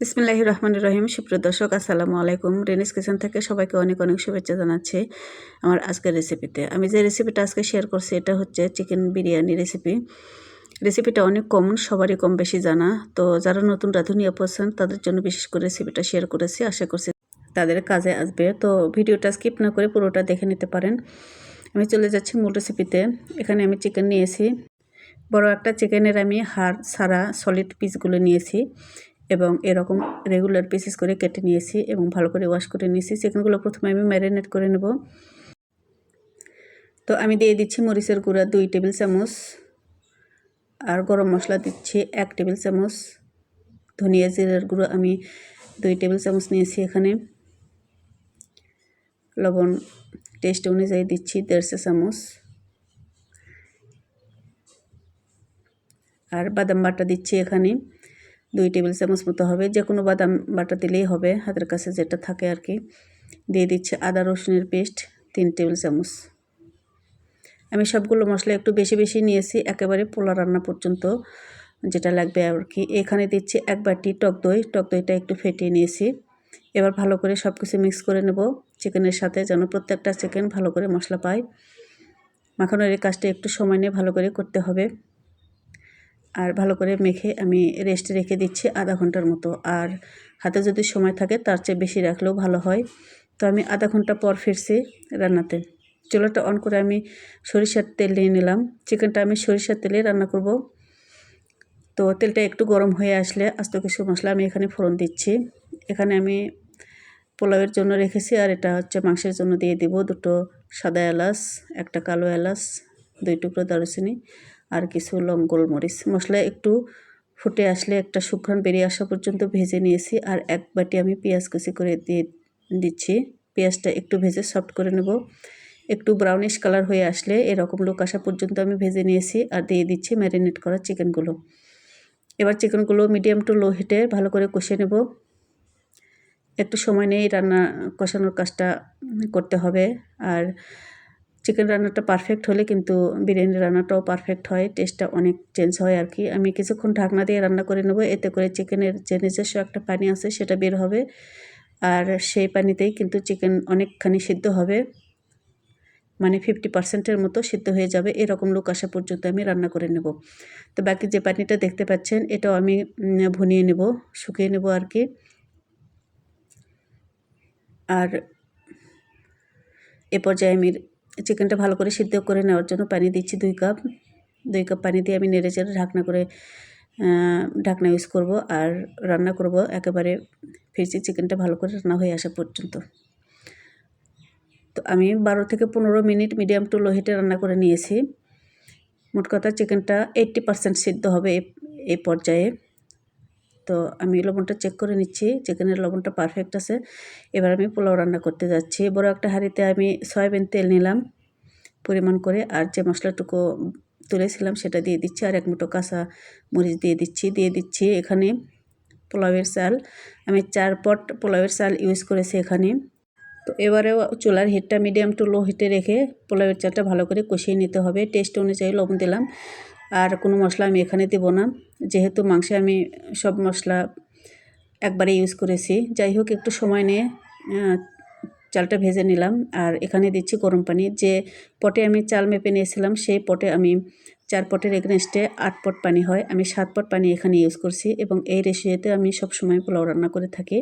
বিসমিল্লাহ রহমান রহিম। সুপ্রিয় দর্শক, আসসালামু আলাইকুম। রেনিস কিচেন থেকে সবাইকে অনেক অনেক শুভেচ্ছা জানাচ্ছি আমার আজকের রেসিপিতে আমি যে রেসিপিটা আজকে শেয়ার করছি, এটা হচ্ছে চিকেন বিরিয়ানি রেসিপি রেসিপিটা অনেক কমন সবারই কম বেশি জানা। তো যারা নতুন রাঁধুনি পছন্দ তাদের জন্য বিশেষ করে রেসিপিটা শেয়ার করেছি। আশা করছি তাদের কাজে আসবে। তো ভিডিওটা স্কিপ না করে পুরোটা দেখে নিতে পারেন। আমি চলে যাচ্ছি মূল রেসিপিতে এখানে আমি চিকেন নিয়েছি। বড় একটা চিকেনের আমি হাড় সারা সলিড পিসগুলো নিয়েছি। এবং এরকম রেগুলার পিসেস করে কেটে নিয়েছি এবং ভালো করে ওয়াশ করে নিয়েছি। চিকেনগুলো প্রথমে আমি ম্যারিনেট করে নেব। তো আমি দিয়ে দিচ্ছি মরিচের গুঁড়া দুই টেবিল চামচ। আর গরম মশলা দিচ্ছি এক টেবিল চামচ। ধনিয়া জিরার গুঁড়ো আমি দুই টেবিল চামচ নিয়েছি এখানে। লবণ টেস্ট অনুযায়ী দিচ্ছি দেড়শো চামচ। আর বাদাম বাটা দিচ্ছি এখানে। দুই টেবিল চামচ মতো হবে যে কোনো বাদাম বাটা দিলেই হবে, হাতের কাছে যেটা থাকে আর কি। দিয়ে দিচ্ছে আদা রসুনের পেস্ট, তিন টেবিল চামচ। আমি সবগুলো মশলা একটু বেশি বেশি নিয়েছি, একেবারে পোলা রান্না পর্যন্ত যেটা লাগবে আর কি। এখানে দিচ্ছি এক বাটি টক দই, টক দইটা একটু ফেটিয়ে নিয়েছি। এবার ভালো করে সব কিছু মিক্স করে নেব, চিকেনের সাথে যেন প্রত্যেকটা চিকেন ভালো করে মশলা পায়। মাখানোর এই কাজটা একটু সময় নিয়ে ভালো করে করতে হবে। আর ভালো করে মেখে আমি রেস্টে রেখে দিচ্ছি আধা ঘণ্টার মতো। আর হাতে যদি সময় থাকে তার চেয়ে বেশি রাখলেও ভালো হয়। তো আমি আধা ঘণ্টা পর ফিরছি রান্নাতে। চুলাটা অন করে আমি সরিষার তেল নিয়ে নিলাম। চিকেনটা আমি সরিষার তেলে রান্না করব। তো তেলটা একটু গরম হয়ে আসলে আস্ত কিছু মশলা আমি এখানে ফোড়ন দিচ্ছি। এখানে আমি পোলাওয়ের জন্য রেখেছি আর এটা হচ্ছে মাংসের জন্য দিয়ে দিব দুটো সাদা এলাচ, একটা কালো এলাচ, দুই টুকরো দারুচিনি। আর কিছু লং গোলমরিচ। মশলা একটু ফুটে আসলে একটা শুকরান বেরিয়ে আসা পর্যন্ত ভেজে নিয়েছি আর এক বাটি আমি পেঁয়াজ কুচি করে দিয়ে দিচ্ছি। পেঁয়াজটা একটু ভেজে সফট করে নেব। একটু ব্রাউনিশ কালার হয়ে আসলে এরকম লোক আসা পর্যন্ত আমি ভেজে নিয়েছি আর দিয়ে দিচ্ছি ম্যারিনেট করা চিকেনগুলো এবার চিকেনগুলো মিডিয়াম টু লো হিটে ভালো করে কষে নেব। একটু সময় নিয়ে রান্না কষানোর কাজটা করতে হবে। আর চিকেন রান্নাটা পারফেক্ট হলে কিন্তু বিরিয়ানি রান্নাটাও পারফেক্ট হয় টেস্টটা অনেক চেঞ্জ হয় আর কি। আমি কিছুক্ষণ ঢাকনা দিয়ে রান্না করে নেব, এতে করে চিকেনের যে নিজস্ব একটা পানি আছে সেটা বের হবে। আর সেই পানিতেই কিন্তু চিকেন অনেকখানি সিদ্ধ হবে। মানে ফিফটি পার্সেন্টের মতো সিদ্ধ হয়ে যাবে, এরকম লোক আসা পর্যন্ত আমি রান্না করে নেব। তো বাকি যে পানিটা দেখতে পাচ্ছেন, এটাও আমি ভুনিয়ে নেব, শুকিয়ে নেব আর কি। আর এ পর্যায়ে আমি চিকেনটা ভালো করে সিদ্ধ করে নেওয়ার জন্য পানি দিচ্ছি দুই কাপ। দুই কাপ পানি দিয়ে আমি নেড়ে চেড়ে ঢাকনা করে ঢাকনা ইউজ করব আর রান্না করব একেবারে ফিরছি চিকেনটা ভালো করে রান্না হয়ে আসা পর্যন্ত। তো আমি বারো থেকে পনেরো মিনিট মিডিয়াম টু লো হিটে রান্না করে নিয়েছি। মোট কথা চিকেনটা এইট্টি পারসেন্ট সিদ্ধ হবে এই পর্যায়ে। তো আমি লবণটা চেক করে নিচ্ছি। চিকেনের লবণটা পারফেক্ট আছে। এবার আমি পোলাও রান্না করতে যাচ্ছি। বড় একটা হাঁড়িতে আমি সয়াবিন তেল নিলাম পরিমাণ করে। আর যে মশলাটুকু তুলেছিলাম সেটা দিয়ে দিচ্ছি। আর এক মুঠো কাঁচা মরিচ দিয়ে দিচ্ছি। দিয়ে দিচ্ছি এখানে পোলাওয়ের চাল। আমি চার পট পোলাওয়ের চাল ইউজ করেছি এখানে। তো এবারেও চুলার হিটটা মিডিয়াম টু লো হিটে রেখে পোলাওয়ের চালটা ভালো করে কষিয়ে নিতে হবে। টেস্ট অনুযায়ী লবণ দিলাম। আর কোনো মশলা আমি এখানে দেব না। যেহেতু মাংসে আমি সব মশলা একবারে ইউজ করেছি। যাই হোক, একটু সময় নিয়ে চালটা ভেজে নিলাম। আর এখানে দিচ্ছি গরম পানি। যে পটে আমি চাল মেপে নিয়েছিলাম, সেই পটে আমি চার পটের এগনেস্টে আট পট পানি হয়। আমি সাত পট পানি এখানে ইউজ করছি এবং এই রেসিপিতে আমি সব সময় পোলাও রান্না করে থাকি।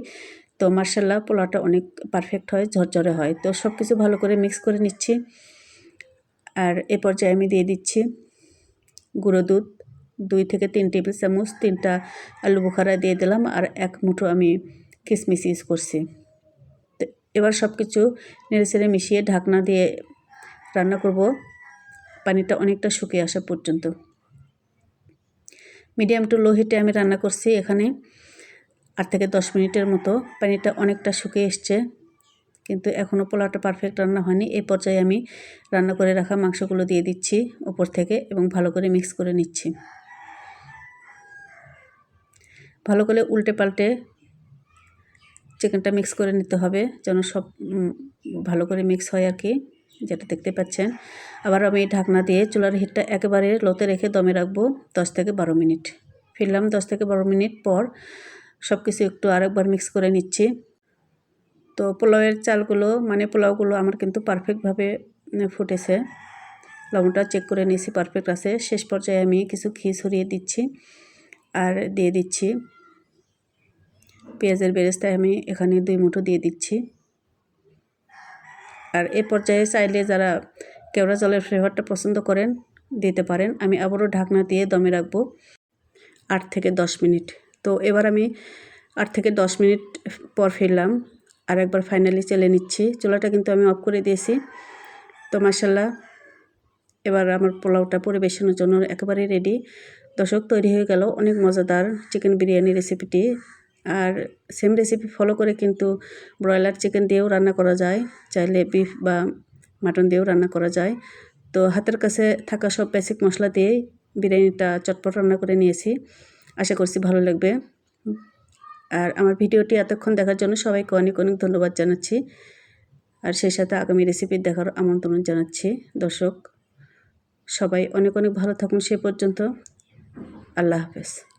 তো মার্শাল্লাহ, পোলাওটা অনেক পারফেক্ট হয়, ঝরঝরে হয়। তো সব কিছু ভালো করে মিক্স করে নিচ্ছি। আর এ পর্যায়ে আমি দিয়ে দিচ্ছি গুঁড়ো দুধ। দুই থেকে তিন টেবিল চামচ তিনটা আলু বোখারা দিয়ে দিলাম আর এক মুঠো আমি কিশমিশ ইউজ করছি। এবার সব কিছু নেড়ে ছেড়ে মিশিয়ে ঢাকনা দিয়ে রান্না করব। পানিটা অনেকটা শুকিয়ে আসা পর্যন্ত। মিডিয়াম টু লো হিটে আমি রান্না করছি এখানে। আট থেকে দশ মিনিটের মতো। পানিটা অনেকটা শুকিয়ে এসছে। কিন্তু এখনও পোলাওটা পারফেক্ট রান্না হয়নি। এই পর্যায়ে আমি রান্না করে রাখা মাংসগুলো দিয়ে দিচ্ছি ওপর থেকে এবং ভালো করে মিক্স করে নিচ্ছি। ভালো করে উল্টে পাল্টে চিকেনটা মিক্স করে নিতে হবে যেন সব ভালো করে মিক্স হয় আর কি, যেটা দেখতে পাচ্ছেন। আবার আমি ঢাকনা দিয়ে চুলার হিটটা একেবারে লোতে রেখে দমে রাখব দশ থেকে বারো মিনিট। ফিরলাম দশ থেকে বারো মিনিট পর সব কিছু একটু আরেকবার মিক্স করে নিচ্ছি। তো পোলাওয়ের চালগুলো মানে পোলাওগুলো আমার কিন্তু পারফেক্টভাবে ফুটেছে। লবণটা চেক করে নিয়েছি পারফেক্ট আছে। শেষ পর্যায়ে আমি কিছু ঘি ছড়িয়ে দিচ্ছি আর দিয়ে দিচ্ছি। পেঁয়াজের বেরেস্তায় আমি এখানে দুই মুঠো দিয়ে দিচ্ছি। আর এ পর্যায়ে চাইলে যারা কেওড়া জলের ফ্লেভারটা পছন্দ করেন, দিতে পারেন। আমি আবারও ঢাকনা দিয়ে দমে রাখব আট থেকে দশ মিনিট। তো এবার আমি আট থেকে দশ মিনিট পর ফিরলাম আর একবার ফাইনালি চেলে নিচ্ছি। চুলাটা কিন্তু আমি অফ করে দিয়েছি। তো মাসাল্লাহ এবার আমার পোলাওটা পরিবেশনের জন্য একেবারেই রেডি দর্শক, তৈরি হয়ে গেল অনেক মজাদার চিকেন বিরিয়ানি রেসিপিটি আর সেম রেসিপি ফলো করে কিন্তু ব্রয়লার চিকেন দিয়েও রান্না করা যায়, চাইলে বিফ বা মাটন দিয়েও রান্না করা যায়। তো হাতের কাছে থাকা সব বেসিক মশলা দিয়েই বিরিয়ানিটা চটপট রান্না করে নিয়েছি। আশা করছি ভালো লাগবে। আর আমার ভিডিওটি এতক্ষণ দেখার জন্য সবাইকে অনেক অনেক ধন্যবাদ জানাচ্ছি। আর সেই সাথে আগামী রেসিপি দেখার আমন্ত্রণ জানাচ্ছি। দর্শক, সবাই অনেক অনেক ভালো থাকুন, সে পর্যন্ত আল্লাহ হাফেজ।